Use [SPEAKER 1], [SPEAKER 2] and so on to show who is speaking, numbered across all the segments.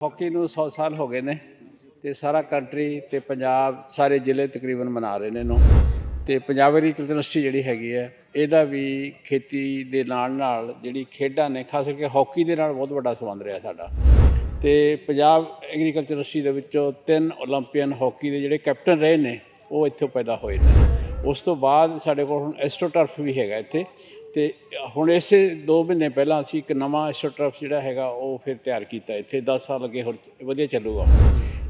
[SPEAKER 1] Hockey ਨੂੰ 100 ਸਾਲ ਹੋ ਗਏ ਨੇ ਤੇ ਸਾਰਾ ਕੰਟਰੀ ਤੇ ਪੰਜਾਬ ਸਾਰੇ ਜ਼ਿਲ੍ਹੇ ਤਕਰੀਬਨ ਮਨਾ ਰਹੇ ਨੇ ਇਹਨੂੰ। ਤੇ ਪੰਜਾਬ ਐਗਰੀਕਲਚਰ ਇੰਡਸਟਰੀ ਜਿਹੜੀ ਹੈਗੀ ਹੈ, ਇਹਦਾ ਵੀ ਖੇਤੀ ਦੇ ਨਾਲ ਨਾਲ ਜਿਹੜੀ ਖੇਡਾਂ ਨੇ, ਖਾਸ ਕਰਕੇ ਹਾਕੀ ਦੇ ਨਾਲ ਬਹੁਤ ਵੱਡਾ ਸੰਬੰਧ ਰਿਹਾ ਸਾਡਾ। ਤੇ ਪੰਜਾਬ ਐਗਰੀਕਲਚਰ ਇੰਡਸਟਰੀ ਦੇ ਵਿੱਚੋਂ ਤਿੰਨ 올림픽ਨ ਹਾਕੀ ਦੇ ਜਿਹੜੇ ਕੈਪਟਨ ਰਹੇ ਨੇ, ਉਹ ਇੱਥੋਂ ਪੈਦਾ ਹੋਏ ਨੇ। ਉਸ ਤੋਂ ਬਾਅਦ ਸਾਡੇ ਕੋਲ ਹੁਣ ਐਸਟ੍ਰੋਟਰਫ ਵੀ ਹੈਗਾ ਇੱਥੇ। ਤੇ ਹੁਣ ਇਸੇ 2 ਮਹੀਨੇ ਪਹਿਲਾਂ ਅਸੀਂ ਇੱਕ ਨਵਾਂ ਐਸਟ੍ਰੋਟਰਫ ਜਿਹੜਾ ਹੈਗਾ, ਉਹ ਫਿਰ ਤਿਆਰ ਕੀਤਾ। ਇੱਥੇ 10 ਸਾਲ ਅੱਗੇ ਹੋਰ ਵਧੀਆ ਚੱਲੂਗਾ।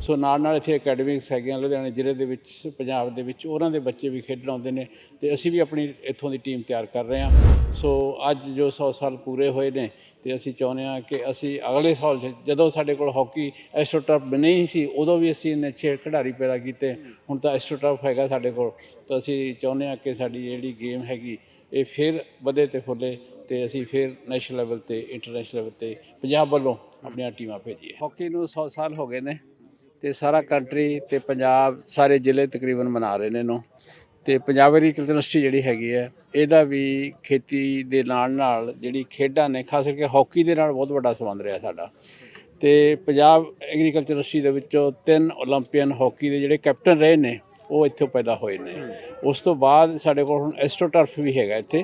[SPEAKER 1] ਸੋ ਨਾਲ ਨਾਲ ਇੱਥੇ ਅਕੈਡਮਿਕਸ ਹੈਗੀਆਂ ਲੁਧਿਆਣੇ ਜ਼ਿਲ੍ਹੇ ਦੇ ਵਿੱਚ, ਪੰਜਾਬ ਦੇ ਵਿੱਚ, ਉਹਨਾਂ ਦੇ ਬੱਚੇ ਵੀ ਖੇਡਣ ਆਉਂਦੇ ਨੇ ਤੇ ਅਸੀਂ ਵੀ ਆਪਣੀ ਇੱਥੋਂ ਦੀ ਟੀਮ ਤਿਆਰ ਕਰ ਰਹੇ ਹਾਂ। ਸੋ ਅੱਜ ਜੋ 100 ਸਾਲ ਪੂਰੇ ਹੋਏ ਨੇ ਤੇ ਅਸੀਂ ਚਾਹੁੰਦੇ ਹਾਂ ਕਿ ਅਸੀਂ ਅਗਲੇ ਸਾਲ 'ਚ ਜਦੋਂ ਸਾਡੇ ਕੋਲ ਹਾਕੀ ਐਸਟ੍ਰੋਟਰਫ ਨਹੀਂ ਸੀ, ਉਦੋਂ ਵੀ ਅਸੀਂ ਇੰਨੇ ਛੇ ਖਿਡਾਰੀ ਪੈਦਾ ਕੀਤੇ। ਹੁਣ ਤਾਂ ਐਸਟ੍ਰੋਟਰਫ ਹੈਗਾ ਸਾਡੇ ਕੋਲ, ਤਾਂ ਅਸੀਂ ਚਾਹੁੰਦੇ ਹਾਂ ਕਿ ਸਾਡੀ ਜਿਹੜੀ ਗੇਮ ਹੈਗੀ, ਇਹ ਫਿਰ ਵਧੇ ਤੇ ਫੁੱਲੇ ਤੇ ਅਸੀਂ ਫਿਰ ਨੈਸ਼ਨਲ ਲੈਵਲ ਤੇ, ਇੰਟਰਨੈਸ਼ਨਲ ਲੈਵਲ ਤੇ ਪੰਜਾਬ ਵੱਲੋਂ ਆਪਣੀਆਂ ਟੀਮਾਂ ਭੇਜੀਏ। ਹਾਕੀ ਨੂੰ 100 ਸਾਲ ਹੋ ਗਏ ਨੇ। ਤੇ ਸਾਰਾ ਕੰਟਰੀ ਤੇ ਪੰਜਾਬ ਸਾਰੇ ਜ਼ਿਲ੍ਹੇ ਤਕਰੀਬਨ ਮਨਾ ਰਹੇ ਨੇ ਇਹਨੂੰ। ਤੇ ਪੰਜਾਬ ਐਗਰੀਕਲਚਰ ਯੂਨੀਵਰਸਿਟੀ ਜਿਹੜੀ ਹੈਗੀ ਹੈ, ਇਹਦਾ ਵੀ ਖੇਤੀ ਦੇ ਨਾਲ ਨਾਲ ਜਿਹੜੀ ਖੇਡਾਂ ਨੇ, ਖਾਸ ਕਰਕੇ ਹਾਕੀ ਦੇ ਨਾਲ ਬਹੁਤ ਵੱਡਾ ਸੰਬੰਧ ਰਿਹਾ ਸਾਡਾ। ਤੇ ਪੰਜਾਬ ਐਗਰੀਕਲਚਰ ਯੂਨੀਵਰਸਿਟੀ ਦੇ ਵਿੱਚੋਂ ਤਿੰਨ 올림픽ਨ ਹਾਕੀ ਦੇ ਜਿਹੜੇ ਕੈਪਟਨ ਰਹੇ ਨੇ ਉਹ ਇੱਥੋਂ ਪੈਦਾ ਹੋਏ ਨੇ। ਉਸ ਤੋਂ ਬਾਅਦ ਸਾਡੇ ਕੋਲ ਹੁਣ ਐਸਟ੍ਰੋਟਰਫ ਵੀ ਹੈਗਾ ਇੱਥੇ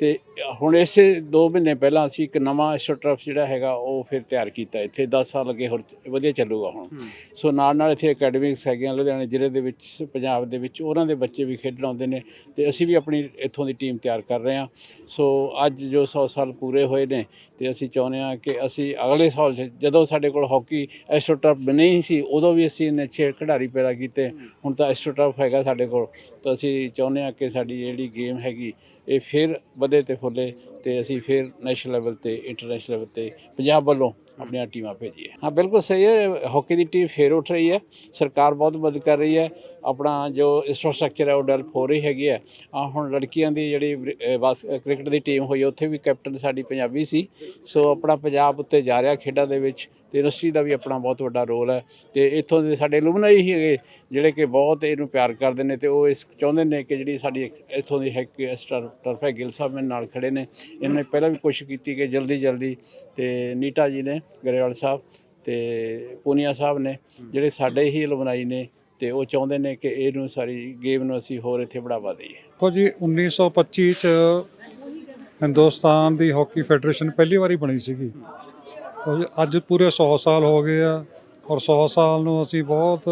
[SPEAKER 1] ਤੇ ਹੁਣ ਇਸੇ 2 ਮਹੀਨੇ ਪਹਿਲਾਂ ਅਸੀਂ ਇੱਕ ਨਵਾਂ ਐਸਟ੍ਰੋਟਰਫ ਜਿਹੜਾ ਹੈਗਾ ਉਹ ਫਿਰ ਤਿਆਰ ਕੀਤਾ। ਇੱਥੇ 10 ਸਾਲ ਅੱਗੇ ਹੋਰ ਵਧੀਆ ਚੱਲੂਗਾ ਹੁਣ। ਸੋ ਨਾਲ ਨਾਲ ਇੱਥੇ ਅਕੈਡਮਿਕਸ ਹੈਗੀਆਂ ਲੁਧਿਆਣੇ ਜ਼ਿਲ੍ਹੇ ਦੇ ਵਿੱਚ ਪੰਜਾਬ ਦੇ ਵਿੱਚ ਉਹਨਾਂ ਦੇ ਬੱਚੇ ਵੀ ਖੇਡਣ ਆਉਂਦੇ ਨੇ ਤੇ ਅਸੀਂ ਵੀ ਆਪਣੀ ਇੱਥੋਂ ਦੀ ਟੀਮ ਤਿਆਰ ਕਰ ਰਹੇ ਹਾਂ। ਸੋ ਅੱਜ ਜੋ 100 ਸਾਲ ਪੂਰੇ ਹੋਏ ਨੇ ਤੇ ਅਸੀਂ ਚਾਹੁੰਦੇ ਹਾਂ ਕਿ ਅਸੀਂ ਅਗਲੇ ਸਾਲ ਜਦੋਂ ਸਾਡੇ ਕੋਲ ਹਾਕੀ ਐਸਟ੍ਰੋਟਰਫ ਨਹੀਂ ਸੀ ਉਦੋਂ ਵੀ ਅਸੀਂ ਇੰਨੇ ਛੇ ਖਿਡਾਰੀ ਪੈਦਾ ਕੀਤੇ। ਹੁਣ ਤਾਂ ਐਸਟ੍ਰੋਟਰਫ ਹੈਗਾ ਸਾਡੇ ਕੋਲ, ਤਾਂ ਅਸੀਂ ਚਾਹੁੰਦੇ ਹਾਂ ਕਿ ਸਾਡੀ ਜਿਹੜੀ ਗੇਮ ਹੈਗੀ, ਇਹ ਫਿਰ ਵਧੇ ਤੇ ਫੁੱਲੇ ਤੇ ਅਸੀਂ ਫਿਰ ਨੈਸ਼ਨਲ ਲੈਵਲ ਤੇ ਇੰਟਰਨੈਸ਼ਨਲ ਲੈਵਲ ਤੇ ਪੰਜਾਬ ਵੱਲੋਂ ਆਪਣੀਆਂ ਟੀਮਾਂ ਭੇਜੀਏ। ਹਾਂ, ਬਿਲਕੁਲ ਸਹੀ ਹੈ ਹਾਕੀ ਦੀ ਟੀਮ ਫੇਰ ਉੱਠ ਰਹੀ ਹੈ, ਸਰਕਾਰ ਬਹੁਤ ਮਦਦ ਕਰ ਰਹੀ ਹੈ, ਆਪਣਾ ਜੋ ਇੰਫਰਾਸਟ੍ਰਕਚਰ ਹੈ ਉਹ ਡਿਵੈਲਪ ਹੋ ਰਹੀ ਹੈਗੀ ਹੈ। ਆ ਹੁਣ ਲੜਕੀਆਂ ਦੀ ਜਿਹੜੀ ਕ੍ਰਿਕਟ ਦੀ ਟੀਮ ਹੋਈ ਉੱਥੇ ਵੀ ਕੈਪਟਨ ਸਾਡੀ ਪੰਜਾਬੀ ਸੀ, ਸੋ ਆਪਣਾ ਪੰਜਾਬ ਉੱਤੇ ਜਾ ਰਿਹਾ, ਖੇਡਾਂ ਦੇ ਵਿੱਚ ਤੇ ਇੰਡਸਟਰੀ ਦਾ ਵੀ ਆਪਣਾ ਬਹੁਤ ਵੱਡਾ ਰੋਲ ਹੈ ਤੇ ਇੱਥੋਂ ਦੇ ਸਾਡੇ ਐਲੂਮਨਾਈ ਹੀ ਹੈਗੇ, ਜਿਹੜੇ ਕਿ ਬਹੁਤ ਇਹਨੂੰ ਪਿਆਰ ਕਰਦੇ ਨੇ ਤੇ ਉਹ ਇਸ ਚਾਹੁੰਦੇ ਨੇ ਕਿ ਜਿਹੜੀ ਸਾਡੀ ਇੱਥੋਂ ਦੀ ਹੈਕ ਟਰਫ ਹੈ, ਗਿੱਲ ਸਾਹਿਬ ਮੇਰੇ ਨਾਲ ਖੜੇ ਨੇ। ਇਹਨਾਂ ਨੇ ਪਹਿਲਾਂ ਵੀ ਕੋਸ਼ਿਸ਼ ਕੀਤੀ ਕਿ ਜਲਦੀ ਜਲਦੀ ਤੇ ਨੀਟਾ ਜੀ ਨੇ, ਗਰੇਵਾਲ ਸਾਹਿਬ ਤੇ ਪੂਨੀਆ ਸਾਹਿਬ ਨੇ, ਜਿਹੜੇ ਸਾਡੇ ਹੀ ਐਲੂਮਨਾਈ ਨੇ ਤੇ ਉਹ ਚਾਹੁੰਦੇ ਨੇ ਕਿ ਇਹਨੂੰ ਸਾਰੀ ਗੇਮ ਨੂੰ ਅਸੀਂ ਹੋਰ ਇੱਥੇ ਬੜਾਵਾ ਦਈਏ।
[SPEAKER 2] ਦੇਖੋ ਜੀ 1925 ਚ ਹਿੰਦੁਸਤਾਨ ਦੀ ਹਾਕੀ ਫੈਡਰੇਸ਼ਨ ਪਹਿਲੀ ਵਾਰੀ ਬਣੀ ਸੀਗੀ। ਅੱਜ ਪੂਰੇ 100 ਸਾਲ ਹੋ ਗਏ ਆ ਔਰ 100 ਸਾਲ ਨੂੰ ਅਸੀਂ ਬਹੁਤ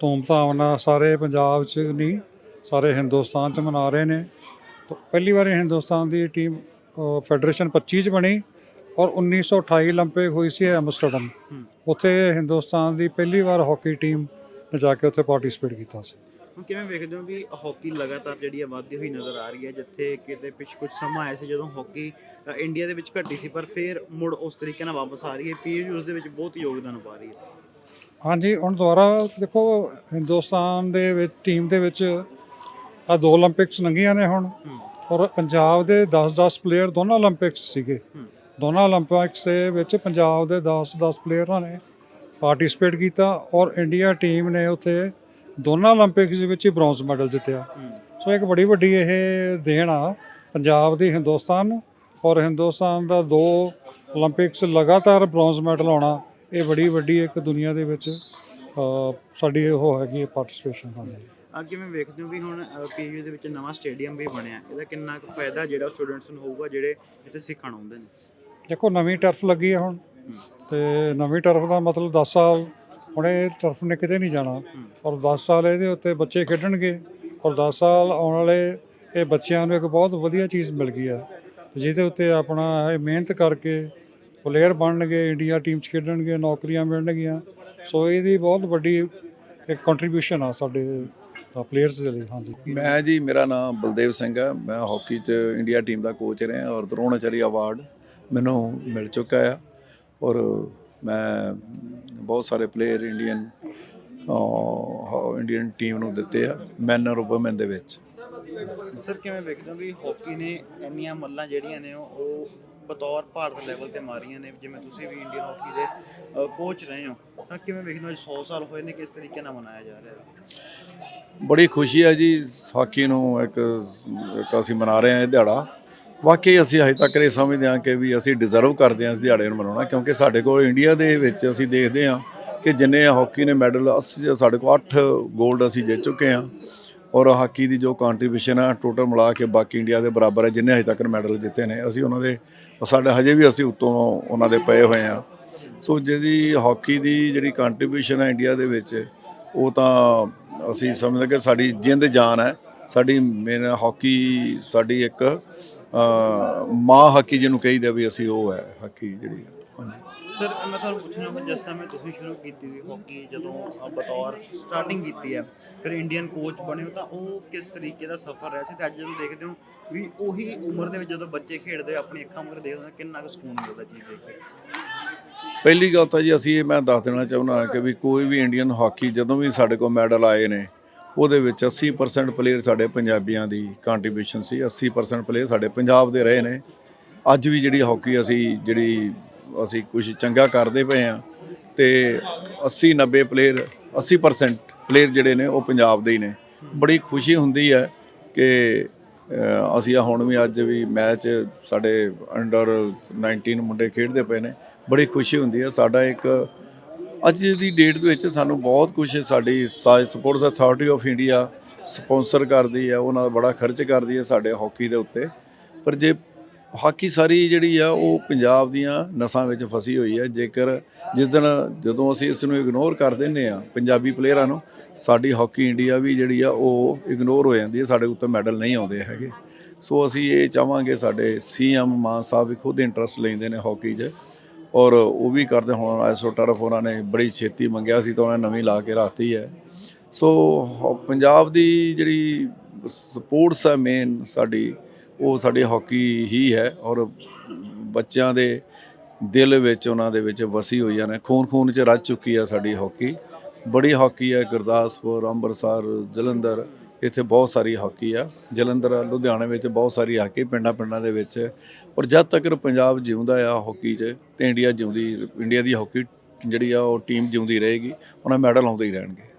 [SPEAKER 2] ਧੂਮਧਾਮ ਨਾਲ ਸਾਰੇ ਪੰਜਾਬ 'ਚ ਨਹੀਂ ਸਾਰੇ ਹਿੰਦੁਸਤਾਨ 'ਚ ਮਨਾ ਰਹੇ ਨੇ ਤਾਂ ਪਹਿਲੀ ਵਾਰੀ ਹਿੰਦੁਸਤਾਨ ਦੀ ਟੀਮ ਅ, ਫੈਡਰੇਸ਼ਨ 25 ਚ ਬਣੀ ਔਰ 1928 올림픽 ਹੋਈ ਸੀ ਐਮਸਟਰਡਮ ਉੱਥੇ ਹਿੰਦੁਸਤਾਨ ਦੀ ਪਹਿਲੀ ਵਾਰ ਹਾਕੀ ਟੀਮ ਨੇ ਜਾ ਕੇ ਉੱਥੇ ਪਾਰਟਿਸਿਪੇਟ ਕੀਤਾ ਸੀ
[SPEAKER 3] ਹੁਣ ਕਿਵੇਂ ਵੇਖਦੇ ਹੋ ਵੀ ਹਾਕੀ ਲਗਾਤਾਰ ਜਿਹੜੀ ਆ ਵਧਦੀ ਹੋਈ ਨਜ਼ਰ ਆ ਰਹੀ ਹੈ ਜਿੱਥੇ ਕਿਤੇ ਪਿਛ ਕੁਝ ਸਮਾਂ ਆਇਆ ਸੀ ਜਦੋਂ ਹਾਕੀ ਇੰਡੀਆ ਦੇ ਵਿੱਚ ਘਟੀ ਸੀ ਪਰ ਫਿਰ ਮੁੜ ਉਸ ਤਰੀਕੇ ਨਾਲ ਵਾਪਸ ਆ ਰਹੀ ਹੈ। ਪੀਯੂ ਉਸ ਦੇ ਵਿੱਚ ਬਹੁਤ ਯੋਗਦਾਨ ਪਾ ਰਹੀ ਹੈ।
[SPEAKER 2] ਹਾਂਜੀ ਹੁਣ ਦੁਬਾਰਾ ਦੇਖੋ ਹਿੰਦੁਸਤਾਨ ਦੇ ਵਿੱਚ ਟੀਮ ਦੇ ਵਿੱਚ ਆ ਦੋ 올림픽ਸ ਲੰਘੀਆਂ ਨੇ ਹੁਣ। ਔਰ ਪੰਜਾਬ ਦੇ 10-10 ਪਲੇਅਰ ਦੋਨਾਂ 올림픽ਸ ਸੀਗੇ ਦੋਨਾਂ 올림픽ਸ ਦੇ ਵਿੱਚ ਪੰਜਾਬ ਦੇ 10-10 ਪਲੇਅਰਾਂ ਨੇ ਪਾਰਟਿਸਿਪੇਟ ਕੀਤਾ ਔਰ ਇੰਡੀਆ ਟੀਮ ਨੇ ਉੱਥੇ ਦੋਨਾਂ 올림픽ਸ ਦੇ ਵਿੱਚ ਹੀ ਬ੍ਰੌਂਜ਼ ਮੈਡਲ ਜਿੱਤਿਆ। ਸੋ ਇੱਕ ਬੜੀ ਵੱਡੀ ਇਹ ਦੇਣ ਆ ਪੰਜਾਬ ਦੀ ਹਿੰਦੁਸਤਾਨ ਨੂੰ ਔਰ ਹਿੰਦੁਸਤਾਨ ਦਾ ਦੋ 올림픽ਸ ਲਗਾਤਾਰ ਬ੍ਰੌਂਜ਼ ਮੈਡਲ ਆਉਣਾ ਇਹ ਬੜੀ ਵੱਡੀ ਇੱਕ ਦੁਨੀਆ ਦੇ ਵਿੱਚ ਸਾਡੀ ਉਹ ਹੈਗੀ ਹੈ ਪਾਰਟਿਸਪੇਸ਼ਨ ਹਾਂਜੀ
[SPEAKER 3] ਅੱਗੇ ਮੈਂ ਵੇਖਦੇ ਹੋ ਵੀ ਹੁਣ ਪੀਯੂ ਦੇ ਵਿੱਚ ਨਵਾਂ ਸਟੇਡੀਅਮ ਵੀ ਬਣਿਆ ਇਹਦਾ ਕਿੰਨਾ ਕੁ ਫਾਇਦਾ ਜਿਹੜਾ ਸਟੂਡੈਂਟਸ ਨੂੰ ਹੋਊਗਾ ਜਿਹੜੇ ਇੱਥੇ ਸਿੱਖਣ ਆਉਂਦੇ ਨੇ?
[SPEAKER 2] ਦੇਖੋ ਨਵੀਂ ਟਰਫ ਲੱਗੀ ਹੈ ਹੁਣ ਤੇ ਨਵੀਂ ਟਰਫ ਦਾ ਮਤਲਬ 10 ਸਾਲ ਹੁਣ ਇਹ ਤਰਫ ਨੇ ਕਿਤੇ ਨਹੀਂ ਜਾਣਾ। ਔਰ 10 ਸਾਲ ਇਹਦੇ ਉੱਤੇ ਬੱਚੇ ਖੇਡਣਗੇ। ਔਰ 10 ਸਾਲ ਆਉਣ ਵਾਲੇ ਇਹ ਬੱਚਿਆਂ ਨੂੰ ਇੱਕ ਬਹੁਤ ਵਧੀਆ ਚੀਜ਼ ਮਿਲ ਗਈ ਆ ਜਿਹਦੇ ਉੱਤੇ ਆਪਣਾ ਇਹ ਮਿਹਨਤ ਕਰਕੇ ਪਲੇਅਰ ਬਣਨਗੇ, ਇੰਡੀਆ ਟੀਮ 'ਚ ਖੇਡਣਗੇ, ਨੌਕਰੀਆਂ ਮਿਲਣਗੀਆਂ। ਸੋ ਇਹਦੀ ਬਹੁਤ ਵੱਡੀ ਇੱਕ ਕੰਟਰੀਬਿਊਸ਼ਨ ਆ ਸਾਡੇ ਪਲੇਅਰਸ ਦੇ ਲਈ, ਹਾਂਜੀ।
[SPEAKER 4] ਮੈਂ ਜੀ, ਮੇਰਾ ਨਾਮ ਬਲਦੇਵ ਸਿੰਘ ਹੈ। ਮੈਂ ਹਾਕੀ 'ਚ ਇੰਡੀਆ ਟੀਮ ਦਾ ਕੋਚ ਰਿਹਾ ਔਰ ਦਰੋਣਾਚਾਰੀ ਅਵਾਰਡ ਮੈਨੂੰ ਮਿਲ ਚੁੱਕਾ ਆ। ਔਰ ਮੈਂ ਬਹੁਤ ਸਾਰੇ ਪਲੇਅਰ ਇੰਡੀਅਨ ਇੰਡੀਅਨ ਟੀਮ ਨੂੰ ਦਿੱਤੇ ਆ ਮੈਨ ਔਰ ਵੂਮਨ ਦੇ ਵਿੱਚ।
[SPEAKER 3] ਸਰ ਕਿਵੇਂ ਵੇਖਦੇ ਹੋ ਵੀ ਹਾਕੀ ਨੇ ਇੰਨੀਆਂ ਮੱਲਾਂ ਜਿਹੜੀਆਂ ਨੇ ਉਹ ਬਤੌਰ ਭਾਰਤ ਲੈਵਲ ਤੇ ਮਾਰੀਆਂ ਨੇ ਜਿਵੇਂ ਤੁਸੀਂ ਵੀ ਇੰਡੀਅਨ ਹਾਕੀ ਦੇ ਕੋਚ ਰਹੇ ਹੋ ਤਾਂ ਕਿਵੇਂ ਵੇਖਦੇ ਹੋ ਅੱਜ 100 ਸਾਲ ਹੋਏ ਨੇ ਕਿਸ ਤਰੀਕੇ ਨਾਲ ਮਨਾਇਆ ਜਾ ਰਿਹਾ? ਹੈ
[SPEAKER 4] ਬੜੀ ਖੁਸ਼ੀ ਹੈ ਜੀ ਹਾਕੀ ਨੂੰ ਇੱਕ ਇੱਕ ਅਸੀਂ ਮਨਾ ਰਹੇ ਹਾਂ ਇਹ ਦਿਹਾੜਾ। ਵਾਕਈ ਅਸੀਂ ਹਜੇ ਤੱਕ ਇਹ ਸਮਝਦੇ ਹਾਂ ਕਿ ਵੀ ਅਸੀਂ ਡਿਜ਼ਰਵ ਕਰਦੇ ਹਾਂ ਇਸ ਦਿਹਾੜੇ ਨੂੰ ਮਨਾਉਣਾ, ਕਿਉਂਕਿ ਸਾਡੇ ਕੋਲ ਇੰਡੀਆ ਦੇ ਵਿੱਚ ਅਸੀਂ ਦੇਖਦੇ ਹਾਂ ਕਿ ਜਿੰਨੇ ਹਾਕੀ ਨੇ ਮੈਡਲ ਅਸੀਂ ਸਾਡੇ ਕੋਲ 8 골ਡ ਅਸੀਂ ਜਿੱਤ ਚੁੱਕੇ ਹਾਂ ਔਰ ਹਾਕੀ ਦੀ ਜੋ ਕੰਟਰੀਬਿਊਸ਼ਨ ਹੈ ਟੋਟਲ ਮਿਲਾ ਕੇ ਬਾਕੀ ਇੰਡੀਆ ਦੇ ਬਰਾਬਰ ਹੈ, ਜਿੰਨੇ ਹਜੇ ਤੱਕ ਮੈਡਲ ਜਿੱਤੇ ਨੇ, ਅਸੀਂ ਉਹਨਾਂ ਦੇ, ਸਾਡੇ ਹਜੇ ਵੀ ਅਸੀਂ ਉੱਤੋਂ ਉਹਨਾਂ ਦੇ ਪਏ ਹੋਏ ਹਾਂ। ਸੋ ਜਿਹਦੀ ਹਾਕੀ ਦੀ ਜਿਹੜੀ ਕੰਟਰੀਬਿਊਸ਼ਨ ਹੈ ਇੰਡੀਆ ਦੇ ਵਿੱਚ, ਉਹ ਤਾਂ ਅਸੀਂ ਸਮਝਦੇ ਕਿ ਸਾਡੀ ਜਿੰਦ ਜਾਨ ਹੈ, ਸਾਡੀ ਮੇਨ ਹਾਕੀ ਸਾਡੀ ਇੱਕ ਮਾਂ ਹਾਕੀ ਜਿਹਨੂੰ ਕਹੀਦਾ ਵੀ ਅਸੀਂ ਉਹ ਹੈ ਹਾਕੀ ਜਿਹੜੀ। ਹਾਂਜੀ।
[SPEAKER 3] ਸਰ ਮੈਂ ਤੁਹਾਨੂੰ ਪੁੱਛਣਾ ਮੈਂ ਜਿਸ ਸਮੇਂ ਤੁਸੀਂ ਸ਼ੁਰੂ ਕੀਤੀ ਸੀ ਹਾਕੀ ਜਦੋਂ ਬਤੌਰ ਸਟਾਰਟਿੰਗ ਕੀਤੀ ਹੈ ਫਿਰ ਇੰਡੀਅਨ ਕੋਚ ਬਣੇ ਹੋ ਤਾਂ ਉਹ ਕਿਸ ਤਰੀਕੇ ਦਾ ਸਫ਼ਰ ਰਿਹਾ ਸੀ? ਤੇ ਅੱਜ ਜਦੋਂ ਦੇਖਦੇ ਹੋ ਵੀ ਉਹੀ ਉਮਰ ਦੇ ਵਿੱਚ ਜਦੋਂ ਬੱਚੇ ਖੇਡਦੇ ਆਪਣੀ ਅੱਖਾਂ ਮੁਰੇ ਦੇਖਦੇ ਹੋ ਕਿੰਨਾ ਕੁ ਸਕੂਨ ਮਿਲਦਾ ਚੀਜ਼ ਦੇਖ ਕੇ
[SPEAKER 4] ਪਹਿਲੀ ਗੱਲ ਤਾਂ ਜੀ ਅਸੀਂ ਇਹ ਮੈਂ ਦੱਸ ਦੇਣਾ ਚਾਹੁੰਦਾ ਕਿ ਵੀ ਕੋਈ ਵੀ ਇੰਡੀਅਨ ਹਾਕੀ ਜਦੋਂ ਵੀ ਸਾਡੇ ਕੋਲ ਮੈਡਲ ਆਏ ਨੇ ਉਹਦੇ ਵਿੱਚ 80% ਪਲੇਅਰ ਸਾਡੇ ਪੰਜਾਬੀਆਂ ਦੀ ਕੰਟਰੀਬਿਊਸ਼ਨ ਸੀ 80% ਪਲੇਅਰ ਸਾਡੇ ਪੰਜਾਬ ਦੇ ਰਹੇ ਨੇ। ਅੱਜ ਵੀ ਜਿਹੜੀ ਹਾਕੀ ਅਸੀਂ, ਜਿਹੜੀ ਅਸੀਂ ਕੁਝ ਚੰਗਾ ਕਰਦੇ ਪਏ ਆ ਤੇ 80 90 ਪਲੇਅਰ 80% ਪਲੇਅਰ ਜਿਹੜੇ ਨੇ ਉਹ ਪੰਜਾਬ ਦੇ ਹੀ ਨੇ। ਬੜੀ ਖੁਸ਼ੀ ਹੁੰਦੀ ਹੈ ਕਿ ਅਸੀਂ ਹੁਣ ਵੀ ਅੱਜ ਵੀ ਮੈਚ ਸਾਡੇ ਅੰਡਰ 19 ਮੁੰਡੇ ਖੇਡਦੇ ਪਏ ਨੇ। ਬੜੀ ਖੁਸ਼ੀ ਹੁੰਦੀ ਹੈ। ਸਾਡਾ ਇੱਕ ਅੱਜ ਦੀ ਡੇਟ ਦੇ ਵਿੱਚ ਸਾਨੂੰ ਬਹੁਤ ਕੁਝ ਸਾਡੀ sports authority of India sponsor ਕਰਦੀ ਹੈ, ਉਹਨਾਂ ਦਾ ਬੜਾ ਖਰਚ ਕਰਦੀ ਹੈ ਸਾਡੇ ਹਾਕੀ ਦੇ ਉੱਤੇ। ਪਰ ਜੇ ਹਾਕੀ ਸਾਰੀ ਜਿਹੜੀ ਆ, ਉਹ ਪੰਜਾਬ ਦੀਆਂ ਨਸਾਂ ਵਿੱਚ ਫਸੀ ਹੋਈ ਹੈ, ਜੇਕਰ ਜਿਸ ਦਿਨ ਜਦੋਂ ਅਸੀਂ ਇਸ ਨੂੰ ਇਗਨੋਰ ਕਰ ਦਿੰਨੇ ਆ ਪੰਜਾਬੀ ਪਲੇਅਰਾਂ ਨੂੰ, ਸਾਡੀ ਹਾਕੀ ਇੰਡੀਆ ਵੀ ਜਿਹੜੀ ਆ, ਉਹ ਇਗਨੋਰ ਹੋ ਜਾਂਦੀ ਹੈ, ਸਾਡੇ ਉੱਤੇ ਮੈਡਲ ਨਹੀਂ ਆਉਂਦੇ ਹੈਗੇ। ਸੋ ਅਸੀਂ ਇਹ ਚਾਹਾਂਗੇ ਸਾਡੇ ਸੀਐਮ ਮਾਨ ਸਾਹਿਬ ਵੀ ਖੁਦ ਇੰਟਰਸਟ ਲੈਂਦੇ ਨੇ ਹਾਕੀ 'ਚ। ਔਰ ਉਹ ਵੀ ਕਰਦੇ ਹੁਣ ਐਸੋ ਟਰਫ ਉਹਨਾਂ ਨੇ ਬੜੀ ਛੇਤੀ ਮੰਗਿਆ ਸੀ ਤਾਂ ਉਹਨਾਂ ਨੇ ਨਵੀਂ ਲਾ ਕੇ ਰਾਤੀ ਹੈ। ਸੋ ਹ- ਪੰਜਾਬ ਦੀ ਜਿਹੜੀ ਸਪੋਰਟਸ ਹੈ ਮੇਨ ਸਾਡੀ, ਉਹ ਸਾਡੀ ਹਾਕੀ ਹੀ ਹੈ ਔਰ ਬੱਚਿਆਂ ਦੇ ਦਿਲ ਵਿੱਚ ਉਹਨਾਂ ਦੇ ਵਿੱਚ ਵਸੀ ਹੋਈਆਂ ਨੇ ਖੂਨ ਖੂਨ 'ਚ ਰਚ ਚੁੱਕੀ ਹੈ ਸਾਡੀ ਹਾਕੀ। ਬੜੀ ਹਾਕੀ ਹੈ ਗੁਰਦਾਸਪੁਰ, ਅੰਮ੍ਰਿਤਸਰ, ਜਲੰਧਰ। ਇੱਥੇ ਬਹੁਤ ਸਾਰੀ ਹਾਕੀ ਆ। ਜਲੰਧਰ, ਲੁਧਿਆਣੇ ਵਿੱਚ ਬਹੁਤ ਸਾਰੀ ਹਾਕੀ ਪਿੰਡਾਂ ਪਿੰਡਾਂ ਦੇ ਵਿੱਚ। ਔਰ ਜਦ ਤੱਕ ਪੰਜਾਬ ਜਿਉਂਦਾ ਆ ਹਾਕੀ 'ਚ, ਤੇ ਇੰਡੀਆ ਜਿਉਂਦੀ, ਇੰਡੀਆ ਦੀ ਹਾਕੀ ਜਿਹੜੀ ਆ, ਉਹ ਟੀਮ ਜਿਉਂਦੀ ਰਹੇਗੀ, ਉਹਨਾਂ ਮੈਡਲ ਆਉਂਦੇ ਹੀ ਰਹਿਣਗੇ।